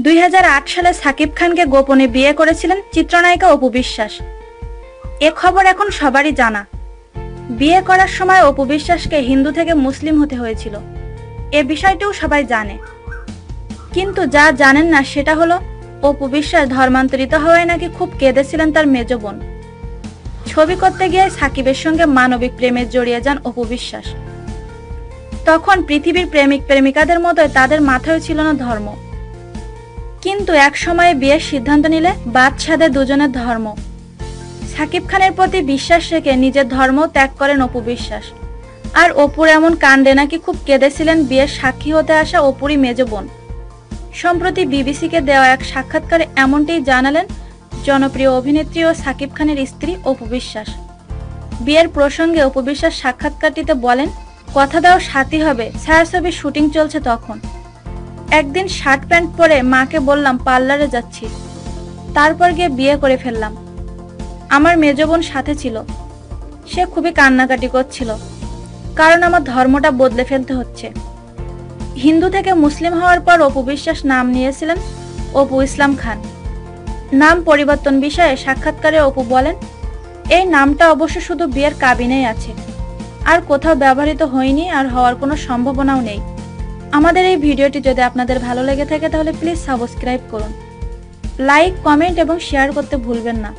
দুই হাজার আট সালে সাকিব খানকে গোপনে বিয়ে করেছিলেন চিত্রনায়িকা অপু বিশ্বাস। এ খবর এখন সবারই জানা। বিয়ে করার সময় অপু বিশ্বাসকে হিন্দু থেকে মুসলিম হতে হয়েছিল। এ বিষয়টিও সবাই জানে। কিন্তু যা জানেন না সেটা হলো, অপু বিশ্বাস ধর্মান্তরিত হওয়ায় নাকি খুব কেঁদেছিলেন তার মেজ বোন। ছবি করতে গিয়ে সাকিবের সঙ্গে মানবিক প্রেমে জড়িয়ে যান অপু বিশ্বাস। তখন পৃথিবীর প্রেমিক প্রেমিকাদের মতোই তাদের মাথায় ছিল না ধর্ম। কিন্তু এক সময়ে বিয়ের সিদ্ধান্ত নিলে বাদ সাধে দুজনের ধর্ম। সাকিব খানের প্রতি বিশ্বাস রেখে নিজের ধর্ম ত্যাগ করেন অপু বিশ্বাস। আর অপুর এমন কাণ্ডে নাকি খুব কেঁদেছিলেন বিয়ের সাক্ষী হতে আসা অপুরই মেজ বোন। সম্প্রতি বিবিসিকে দেওয়া এক সাক্ষাৎকারে এমনটিই জানালেন জনপ্রিয় অভিনেত্রী ও সাকিব খানের স্ত্রী অপু বিশ্বাস। বিয়ের প্রসঙ্গে অপু বিশ্বাস সাক্ষাৎকারটিতে বলেন, কথা দাও সাথী হবে ছায়াছবির শুটিং চলছে তখন। একদিন শার্ট প্যান্ট পরে মাকে বললাম, পার্লারে যাচ্ছি। তারপর গিয়ে বিয়ে করে ফেললাম। আমার মেজ বোন সাথে ছিল। সে খুবই কান্নাকাটি করছিল। কারণ আমার ধর্মটা বদলে ফেলতে হচ্ছে। হিন্দু থেকে মুসলিম হওয়ার পর অপু বিশ্বাস নাম নিয়েছিলেন অপু ইসলাম খান। নাম পরিবর্তন বিষয়ে সাক্ষাৎকারে অপু বলেন, এই নামটা অবশ্য শুধু বিয়ের কাবিনেই আছে। আর কোথাও ব্যবহৃত হয়নি আর হওয়ার কোনো সম্ভাবনাও নেই। আমাদের এই ভিডিওটি যদি আপনাদের ভালো লেগে থাকে তাহলে প্লিজ সাবস্ক্রাইব করুন। লাইক, কমেন্ট এবং শেয়ার করতে ভুলবেন না।